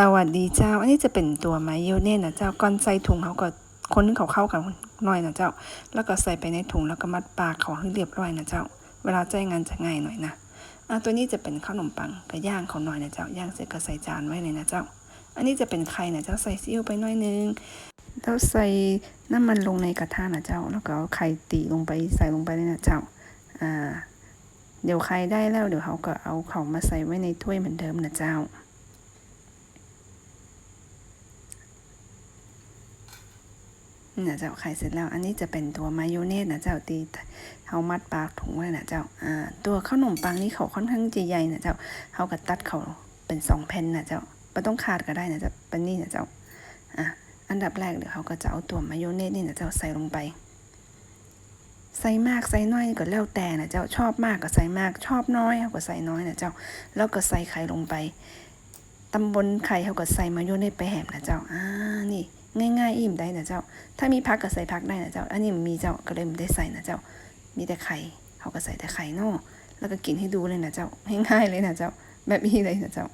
สวัสดีเจ้า อันนี้จะเป็นตัวไมายองเนสนะเจ้าก่อนใส่ถุงเขาก็คนให้เขาเข้ากันหน่อยนะเจ้า แล้วก็ใส่ไปในถุงแล้วก็มัดปากเขาให้เรียบร้อยนะเจ้า เวลาใจงานจะง่ายหน่อยนะอะตัวนี้จะเป็นขนมปังกับย่างเขาหน่อยนะเจ้าย่างเสร็จก็ใส่จานไว้เลยนะเจ้า อันนี้จะเป็นไข่นะเจ้าใส่ซีอิ๊วไปหน่อยนึงแล้วใส่น้ำมันลงในกระทะนะเจ้า แล้วก็ไข่ตีลงไปใส่ลงไปเลยนะเจ้าอ่าเดี๋ยวไข่ได้แล้วเดี๋ยวเขาก็เอาเขามาใส่ไว้ในถ้วยเหมือนเดิมนะเจ้า นี่นะเจ้าไข่เสร็จแล้ว อันนี้จะเป็นตัวมายองเนสนะเจ้าตีเขามัดปากถุงไว้นะเจ้าอ่าตัวขนมปังนี่เขาค่อนข้างจะใหญ่นะเจ้าเขาก็ตัดเขาเป็นสองแผ่นนะเจ้าไม่ต้องขาดก็ได้นะเจ้าเป็นนี่นะเจ้าอะอันดับแรกเดี๋ยวเขาก็จะเอาตัวมายองเนสนี่นะเจ้าใส่ลงไปใส่มากใส่น้อยก็แล้วแต่นะเจ้าชอบมากก็ใส่มากชอบน้อยเขาก็ใส่น้อยนะเจ้าแล้วก็ใส่ไข่ลงไปตำบลไข่เขาก็ใส่มายองเนสไปแหมนะเจ้าอ่านี่ ง่ายๆอิ่มได้นะเจ้า ถ้ามีพักก็ใส่พักได้นะเจ้า อันนี้มันมีเจ้าก็เลยไม่ได้ใส่นะเจ้า มีแต่ไข่เขาก็ใส่แต่ไข่นอกแล้วก็กินให้ดูเลยนะเจ้าง่ายๆเลยนะเจ้าแบบนี้เลยนะเจ้า